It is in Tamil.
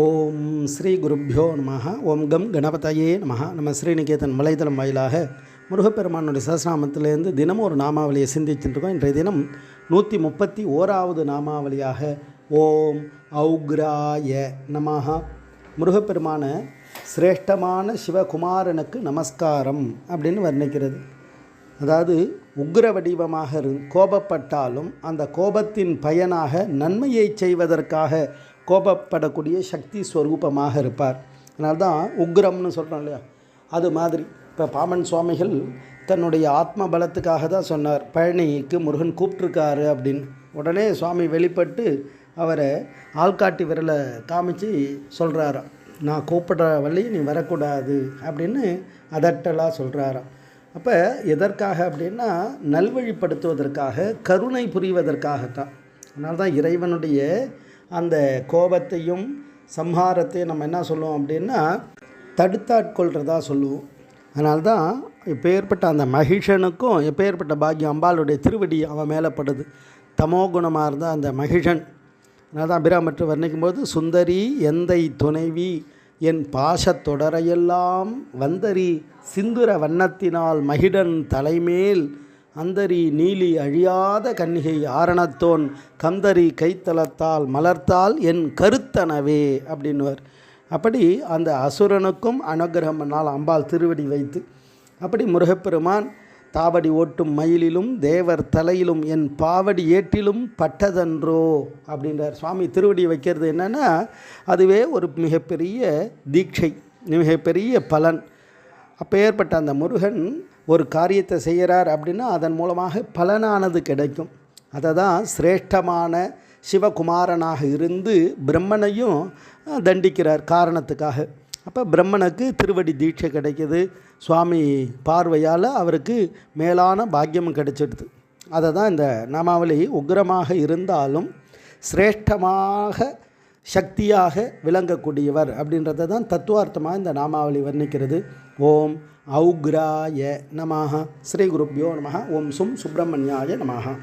ஓம் ஸ்ரீ குருப்பியோ நம ஓம் கம் கணபதையே நம நம்ம ஸ்ரீநிகேதன் வலைதளம் வாயிலாக முருகப்பெருமானுடைய சஹஸ்ரநாமத்திலேருந்து தினமும் ஒரு நாமாவளியை சிந்திச்சுட்டு இன்றைய தினம் நூற்றி முப்பத்தி ஓராவது நாமாவளியாக ஓம் ஔக்ராய நமஹா. முருகப்பெருமான சிரேஷ்டமான சிவகுமாரனுக்கு நமஸ்காரம் அப்படின்னு வர்ணிக்கிறது. அதாவது உக்ர வடிவமாக இரு கோபப்பட்டாலும் அந்த கோபத்தின் பயனாக நன்மையை செய்வதற்காக கோபப்படக்கூடிய சக்தி ஸ்வரூபமாக இருப்பார். அதனால தான் உக்ரம்னு சொல்கிறோம் இல்லையா? அது மாதிரி. இப்போ பாமன் சுவாமிகள் தன்னுடைய ஆத்ம பலத்துக்காக தான் சொன்னார் பழனிக்கு முருகன் கூப்பிட்ருக்காரு அப்படின்னு. உடனே சுவாமி வெளிப்பட்டு அவரை ஆள்காட்டி விரலை காமிச்சு சொல்கிறாராம் நான் கூப்பிடுற வழி நீ வரக்கூடாது அப்படின்னு அதட்டலாக சொல்கிறாராம் அப்போ எதற்காக அப்படின்னா நல்வழிப்படுத்துவதற்காக கருணை புரிவதற்காகத்தான். அதனால தான் இறைவனுடைய அந்த கோபத்தையும் சம்ஹாரத்தையும் நம்ம என்ன சொல்லுவோம் அப்படின்னா தடுத்தாட்கொள்கிறதா சொல்லுவோம். அதனால்தான் தான் எப்பேற்பட்ட அந்த மகிஷனுக்கும் எப்பேற்பட்ட பாக்கியம் அம்பாளுடைய திருவடி அவன் மேலே படுது. தமோ குணமாக இருந்தால் அந்த மகிஷன் நான் தான் அபிராமற்று வர்ணிக்கும்போது சுந்தரி எந்தை துணைவி? என் பாசத் தொடரையெல்லாம் வந்தரி சிந்துர வண்ணத்தினால் மகிடன் தலைமேல் அந்தரி நீலி அழியாத கன்னிகை ஆரணத்தோன் கந்தரி கைத்தலத்தால் மலர்த்தால் என் கருத்தனவே அப்படின்னுவார். அப்படி அந்த அசுரனுக்கும் அனுகிரகம் பண்ணால் அம்பாள் திருவடி வைத்து அப்படி முருகப்பெருமான் தாவடி ஓட்டும் மயிலிலும் தேவர் தலையிலும் என் பாவடி ஏட்டிலும் பட்டதன்றோ? அப்படின்றார். சுவாமி திருவடி வைக்கிறது என்னென்னா அதுவே ஒரு மிகப்பெரிய தீட்சை மிகப்பெரிய பலன். அப்பேற்பட்ட அந்த முருகன் ஒரு காரியத்தை செய்கிறார் அப்படின்னா அதன் மூலமாக பலனானது கிடைக்கும். அதை தான் சிரேஷ்டமான சிவகுமாரனாக இருந்து பிரம்மனையும் தண்டிக்கிறார் காரணத்துக்காக. அப்போ பிரம்மனுக்கு திருவடி தீட்சை கிடைக்கிது. சுவாமி பார்வையால் அவருக்கு மேலான பாக்கியம் கிடைச்சிடுது. அதை தான் இந்த நாமாவளி உக்ரமாக இருந்தாலும் சிரேஷ்டமாக சக்தியாக விளங்கக்கூடியவர் அப்படின்றத தான் தத்துவார்த்தமாக இந்த நாமாவளி வர்ணிக்கிறது. ஓம் ஔக்ராய நமஹ. ஸ்ரீ குருப்பியோ நமஹ. ஓம் சும் சுப்பிரமணியாய நமஹா.